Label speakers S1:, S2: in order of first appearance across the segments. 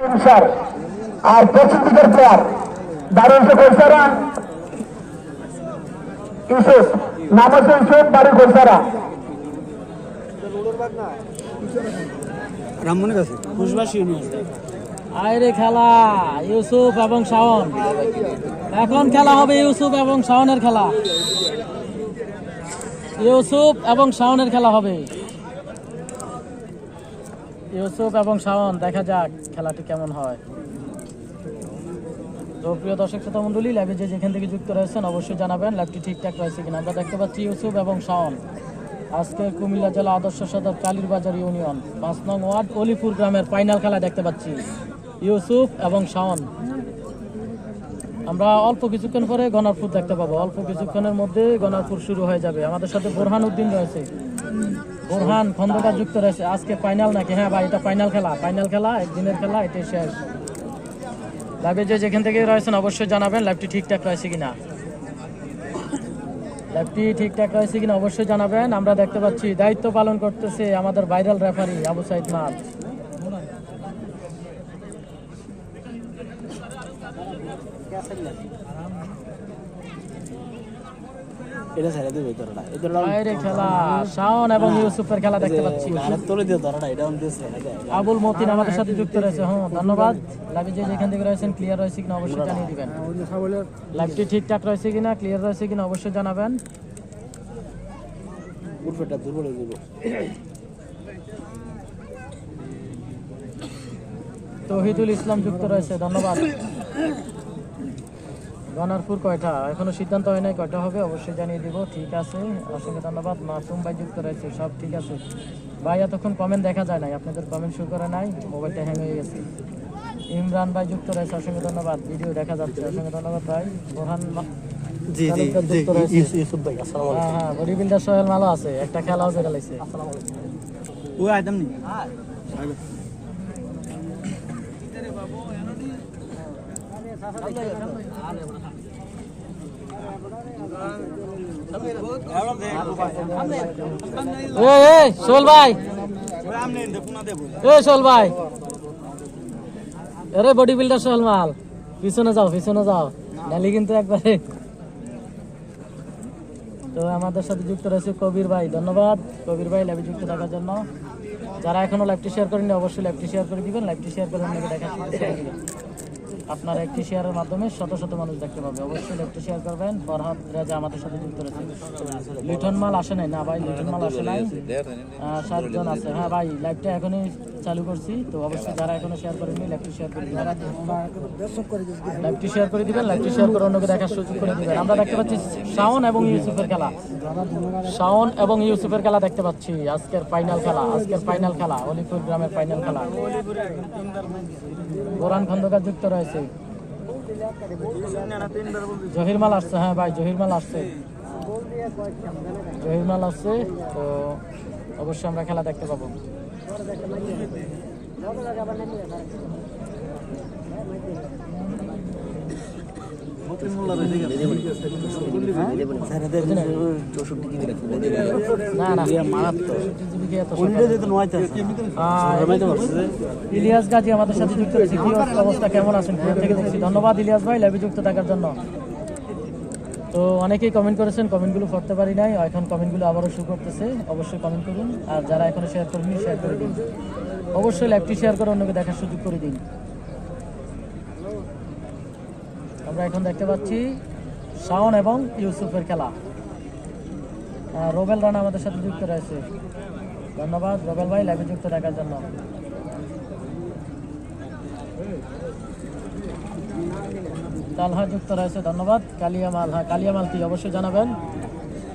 S1: Sir আর পশ্চিম দিকের player. দারুণ ইউসুফ নাম হচ্ছে ইউসুফ
S2: আয়রে খেলা ইউসুফ এবং শাওন। এখন খেলা হবে ইউসুফ এবং শাওনের খেলা। ইউসুফ এবং শাওনের খেলা হবে। ইউসুফ এবং শাওন, দেখা যাক খেলাটি কেমন হয়। তো প্রিয় দর্শক, শ্রোতা মন্ডলী লাইভে যে যেখান থেকে যুক্ত রয়েছেন, অবশ্যই জানাবেন লাইভটি ঠিকঠাক রয়েছে কিনা। আমরা দেখতে পাচ্ছি ইউসুফ এবং শাওন। আজকে কুমিল্লা জেলা আদর্শ সদর কালীরবাজার ইউনিয়ন, পাঁচ নং ওয়ার্ড, অলিপুর গ্রামের ফাইনাল খেলা দেখতে পাচ্ছি। ইউসুফ এবং শাওন। আমরা অল্প কিছুক্ষণ পরে গণারপুর দেখতে পাবো। অল্প কিছুক্ষণের মধ্যে গণারপুর শুরু হয়ে যাবে। আমাদের সাথে বোরহান উদ্দিন রয়েছে। বোরহান খন্দকার যুক্ত রয়েছে আজকে ফাইনাল নাকি? হ্যাঁ ভাই, এটা ফাইনাল খেলা ফাইনাল খেলা, একদিনের খেলা, এটাই শেষ। লাইভে যে যেখান থেকে রয়েছেন অবশ্যই জানাবেন লাইভটি ঠিকঠাক রয়েছে কিনা। লাইভটি ঠিকঠাক রয়েছে কিনা অবশ্যই জানাবেন। আমরা দেখতে পাচ্ছি, দায়িত্ব পালন করতেছে আমাদের ভাইরাল রেফারি আবু সাইদ মাঠ
S3: এটা ছেড়ে দিবে এই
S2: খেলা শাওন এবং ইউসুফের খেলা দেখতে পাচ্ছি।
S3: আরে তোলে দিও তোরা এটা
S2: আবুল মতিন আমাদের সাথে যুক্ত রয়েছে। হ্যাঁ ধন্যবাদ। লাইভে যে যেখান থেকে রয়েছেন ক্লিয়ার রয়েছে কিনা অবশ্যই জানিয়ে দিবেন। লাইভটি ঠিকঠাক রয়েছে কিনা ক্লিয়ার রয়েছে কিনা অবশ্যই জানাবেন।
S3: উঠবেটা দুর্বল হয়ে যাবে।
S2: তহিদুল ইসলাম যুক্ত রয়েছে ধন্যবাদ। গনারপুর কয়টা? এখনও সিদ্ধান্ত হয় নাই কয়টা হবে অবশ্যই জানিয়ে দিব। ঠিক আছে অসংখ্য ধন্যবাদ। মাসুম ভাই যুক্ত রয়েছে সব ঠিক আছে। ভাই এতক্ষণ কমেন্ট দেখা যায় নাই আপনাদের কমেন্ট শুরু করে নাই মোবাইলটা হ্যাং হয়ে গেছে। ইমরান ভাই যুক্ত রয়েছে অসংখ্য ধন্যবাদ। ভিডিও দেখা যাচ্ছে অসংখ্য ধন্যবাদ ভাই। বোরহান
S3: জি জি। ইউসুফ ভাই আসসালামু
S2: হ্যাঁ হ্যাঁ বডি বিল্ডার সোহেল ভালো আছে একটা খেলাও করে লাইছে
S3: আলাইকুম। ওই আইটেম নি?
S2: ভাই। এ ভাই। বডি মাল। পিছনে যাও পিছনে যাও। কিন্তু তো আমাদের সাথে যুক্ত রয়েছে কবির ভাই, ধন্যবাদ। কবির ভাই লাইভে যুক্ত থাকার জন্য। যারা এখনও লাইভটি শেয়ার করেনি অবশ্যই লাইভটি শেয়ার করে দিবেন। লাইভটি শেয়ার করে দিবেন। আপনার একটি শেয়ারের মাধ্যমে শত শত মানুষ দেখতে পাবে। অবশ্যই লাইভটি শেয়ার করবেন। ফরহাদ রাজা আমাদের সাথে যুক্ত রয়েছে লিটন মাল আসে নাই? না ভাই লিটন মাল আসে নাই। সাতজন আছে। হ্যাঁ ভাই লাইভটা এখনই চালু করছি। তো অবশ্যই যারা এখনও শেয়ার করেনি লাইভটি শেয়ার করে দিবেন। লাইভটি শেয়ার করে দিবেন লাইভটি শেয়ার করে অন্যকে দেখার সুযোগ করে দিবেন। আমরা দেখতে পাচ্ছি শাওন এবং ইউসুফের খেলা। শাওন এবং ইউসুফের খেলা দেখতে পাচ্ছি। আজকের ফাইনাল খেলা, আজকের ফাইনাল খেলা, অলিপুর গ্রামের ফাইনাল খেলা। বোরান খন্দকার যুক্ত রয়েছে। জহির মাল আসছে হ্যাঁ ভাই, জহির মাল আসছে। জহির মাল আসছে, তো অবশ্যই আমরা খেলা দেখতে পাবো। ইলিয়াস গাজী আমাদের সাথে যুক্ত রয়েছে। কি অবস্থা? কেমন আছেন? থেকে ধন্যবাদ ইলিয়াস ভাই লাইভে যুক্ত থাকার জন্য। তো অনেকেই কমেন্ট করেছেন কমেন্টগুলো পড়তে পারি নাই। এখন কমেন্টগুলো আবারও শুরু করতেছে। অবশ্যই কমেন্ট করুন। আর যারা এখনও শেয়ার করেনি শেয়ার করে দিন। অবশ্যই লাইভটি শেয়ার করে অন্যকে দেখার সুযোগ করে দিন। আমরা এখন দেখতে পাচ্ছি শাওন এবং ইউসুফের খেলা। রোবেল রানা আমাদের সাথে যুক্ত রয়েছে। ধন্যবাদ রোবেল ভাই লাইভে যুক্ত থাকার জন্য। তালহা যুক্ত রয়েছে ধন্যবাদ। কালিয়ামাল হ্যাঁ কালিয়ামাল কি অবশ্যই জানাবেন?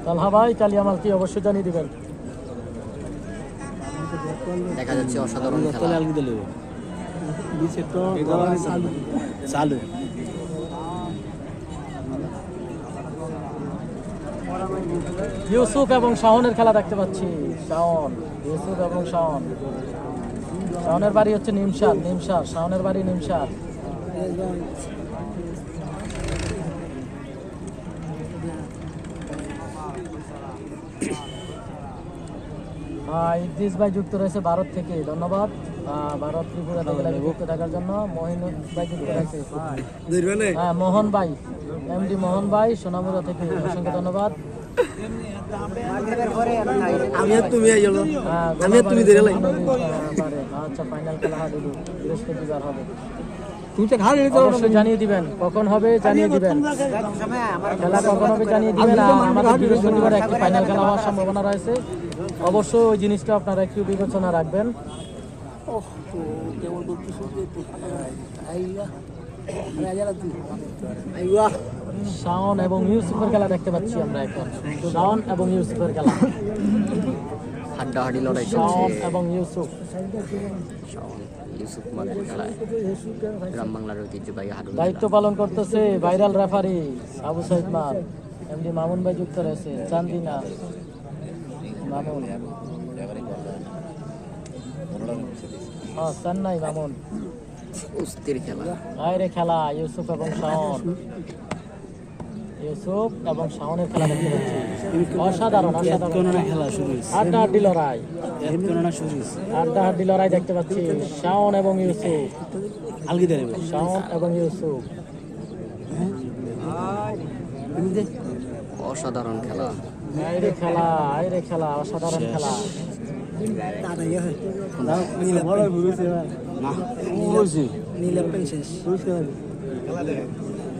S2: তালহা ভাই কালিয়ামাল কি অবশ্যই জানিয়ে দিবেন?
S4: দেখা যাচ্ছে অসাধারণ খেলা।
S3: চালু।
S2: ইউসুফ এবং শাওনের খেলা দেখতে পাচ্ছি। শাওন ইউসুফ এবং শাওন। শাওনের বাড়ি হচ্ছে নিমসার নিমসার শাওনের বাড়ি নিমসার। আহ, ইদ্রিস ভাই যুক্ত রয়েছে ভারত থেকে ধন্যবাদ। ভারত ত্রিপুরা থেকে লাইভে যুক্ত থাকার জন্য। মহিন ভাই যুক্ত রয়েছে। হ্যাঁ মোহন ভাই এমডি মোহন ভাই সোনামুরা থেকে অসংখ্য ধন্যবাদ।
S3: আমি আর তুমি আই আমি আর তুমি ধরে লাই।
S2: আচ্ছা ফাইনাল খেলা হবে বৃহস্পতিবার হবে
S3: তুমি তো খালি
S2: অবশ্যই জানিয়ে দিবেন। কখন হবে জানিয়ে দিবেন। খেলা কখন হবে জানিয়ে দিবেন আমাদের বৃহস্পতিবার একটি ফাইনাল খেলা হওয়ার সম্ভাবনা রয়েছে। অবশ্যই ওই জিনিসটা আপনারা একটু বিবেচনা রাখবেন।
S3: আইয়া।
S2: শাওন এবং ইউসুফের খেলা দেখতে পাচ্ছি আমরা এখন। শাওন এবং ইউসুফের খেলা।
S4: হাড্ডাহাড্ডি লড়াই
S2: শাওন এবং ইউসুফ।
S4: শাওন, ইউসুফ মাদের খেলায়। গ্রাম বাংলার ঐতিহ্যবাহী হাডুল
S2: দায়িত্ব পালন করতেছে ভাইরাল রেফারি আবু সাইদ মার এমডি মামুন ভাই যুক্ত রয়েছে চান্দিনা মামুন। হ্যাঁ চেন্নাই মামুন।
S4: কুস্তির খেলা।
S2: বাইরে খেলা ইউসুফ এবং শাওন। ইউসুফ এবং শাওনের খেলা দেখতে পাচ্ছি। অসাধারণ অসাধারণ।
S3: খেলা শুরু হয়েছে।
S2: আড্ডা আড্ডি লড়াই। আড্ডা আড্ডি লড়াই দেখতে পাচ্ছি শাওন এবং ইউসুফ। শাওন এবং ইউসুফ।
S4: অসাধারণ খেলা।
S2: আইরে খেলা আইরে খেলা অসাধারণ খেলা।
S3: খেলা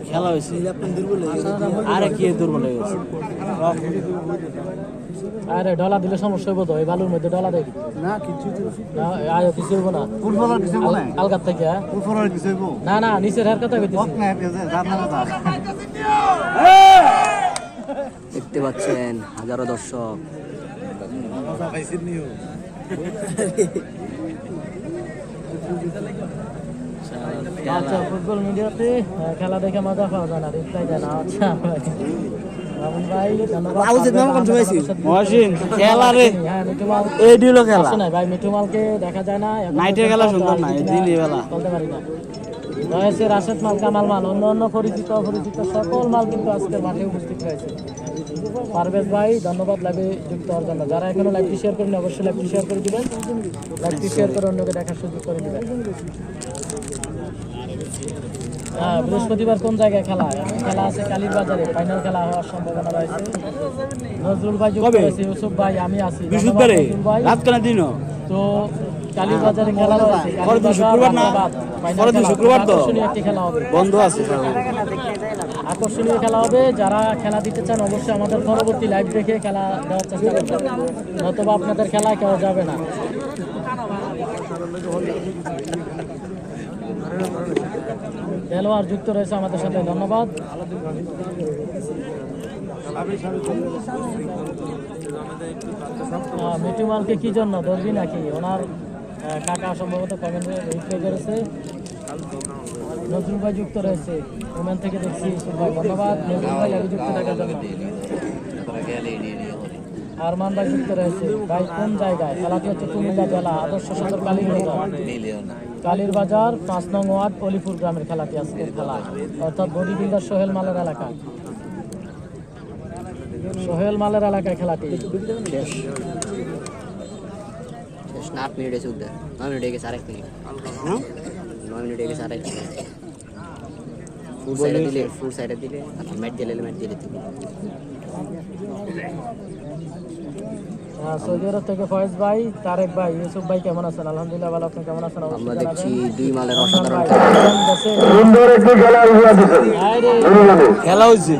S3: হয়েছে। আরে কি দুর্বল হয়ে গেছে।
S2: আরে ডলা দিলে সমস্যা হইব তো এই বালুর মধ্যে ডলা দেয়
S3: না কিছু
S2: না আয় কিছু হইব না।
S3: ফুটবলার কিছু
S2: আল- আলগার থেকে হ্যাঁ?
S3: ফুটবলার কিছু হইব?
S2: না না নিচের হের কথা কইতেছি।
S4: দেখতে পাচ্ছেন হাজারো দর্শক।
S2: আচ্ছা ফুটবল মিডিয়াতে খেলা দেখে মজা পাওয়া যায় না রিপ্লাই দেয় না। আচ্ছা হ্যাঁ দেখা যায় না
S3: নাইটের খেলা সুন্দর না, দিনের বেলা।
S2: বলতে পারি না। রয়েছে রাশেদ মাল কামাল মাল অন্য অন্য পরিচিত অপরিচিত সকল মাল কিন্তু আজকের মাঠে উপস্থিত হয়েছে পারভেজ ভাই ধন্যবাদ লাইভে যুক্ত হওয়ার জন্য। যারা এখনও লাইভটি শেয়ার করেন অবশ্যই লাইভটি শেয়ার করে দিবেন। লাইভটি শেয়ার করে অন্যকে দেখার সুযোগ করে দিবেন। বৃহস্পতিবার কোন জায়গায় খেলা? খেলা আছে কালীর বাজারে ফাইনাল খেলা হওয়ার সম্ভাবনা রয়েছে। নজরুল ভাই যুক্ত
S3: কবে?
S2: ইউসুফ ভাই আমি আছি।
S3: বৃহস্পতিবারে? দিন।
S2: তো কালীর বাজারে খেলা রয়েছে।
S3: পরের দিন শুক্রবার না? পরের দিন শুক্রবার তো?
S2: আকর্ষণীয় একটি খেলা হবে।
S3: বন্ধ আছে
S2: আকর্ষণীয় খেলা হবে। যারা খেলা দিতে চান অবশ্যই আমাদের পরবর্তী লাইভ দেখে খেলা দেওয়ার চেষ্টা করবেন। নতুবা আপনাদের খেলায় কেউ যাবে না। খেলোয়াড় যুক্ত রয়েছে আমাদের সাথে ধন্যবাদ। আহ, মিঠু মালকে কি জন্য ধরবি নাকি? ওনার কাকা সম্ভবত কমেন্ট করেছে। নজরুল ভাই যুক্ত রয়েছে ওমেন থেকে দেখছি। ধন্যবাদ। নজরুল ভাই যুক্ত থাকার জন্য। আরমান ভাই যুক্ত রয়েছে। ভাই কোন জায়গায়? খেলাটি হচ্ছে কুমিল্লা জেলা আদর্শ সদর কালীর কালীর বাজার পাঁচ নং ওয়ার্ড অলিপুর গ্রামের খেলাটি আজকের খেলা। অর্থাৎ বডি বিল্ডার সোহেল মালের এলাকায় সোহেল মালের এলাকায় খেলাটি।
S4: আট মিনিট এসে উদ্ধার নয় মিনিট গেছে আরেক মিনিট। নয় মিনিট গেছে আরেক মিনিট। ফুল সাইডে দিলে? ফুল সাইডে দিলে ম্যাট দিলে ম্যাট দিলে দিলে
S2: সৌদি আরব থেকে ফয়েজ ভাই তারেক ভাই ইউসুফ ভাই কেমন আছেন? আলহামদুলিল্লাহ ভালো আপনি কেমন আছেন?
S4: আমরা দেখছি দুই মালের অসাধারণ খেলা।
S1: সুন্দর একটি খেলা উপহার
S3: খেলা হয়েছে।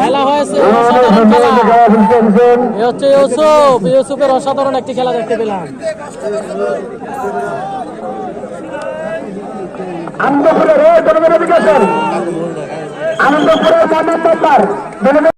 S2: খেলা হচ্ছে ইউসুফ। ইউসুফের অসাধারণ একটি খেলা দেখতে পেলাম।
S1: আনন্দপুরের জনগণ এদিকে আসেন আনন্দপুরের মন্ডল মেম্বার